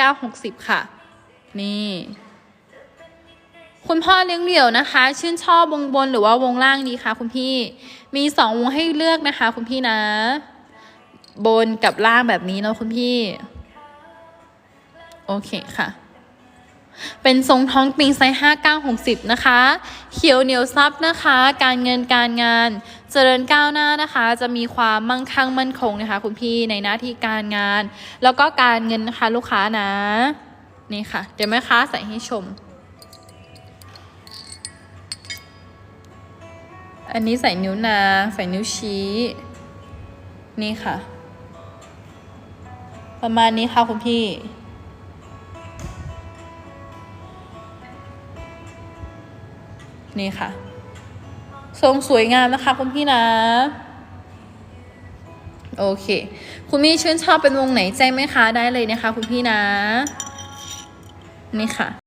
เก้าหกสิบค่ะ นี่ คุณพ่อเลี้ยงเดี่ยวนะคะ ชื่นชอบวงบนหรือว่าวงล่างดีคะคุณพี่ มีสองวงให้เลือกนะคะ คุณพี่นะ บนกับล่างแบบนี้เนาะคุณพี่ โอเคค่ะ เป็นทรงท้องปิงไซส์ห้าเก้าหกสิบนะคะ เขียวเหนียวซับนะคะ การเงินการงาน เจริญก้าวหน้านะคะ จะมีความมั่งคั่งมั่นคงนะคะ คุณพี่ในหน้าที่การงาน แล้วก็การเงินนะคะลูกค้านะ นี่ค่ะ เดี๋ยวแม่ค้าใส่ให้ชม อันนี้ใส่นิ้วนางใส่นิ้วชี้ นี่ค่ะ ประมาณนี้ค่ะคุณพี่นี่ค่ะ ทรงสวยงามนะคะคุณพี่นะ โอเค คุณพี่ชื่นชอบเป็นวงไหนแจ้งไหมคะได้เลยนะคะคุณพี่นะ นี่ค่ะ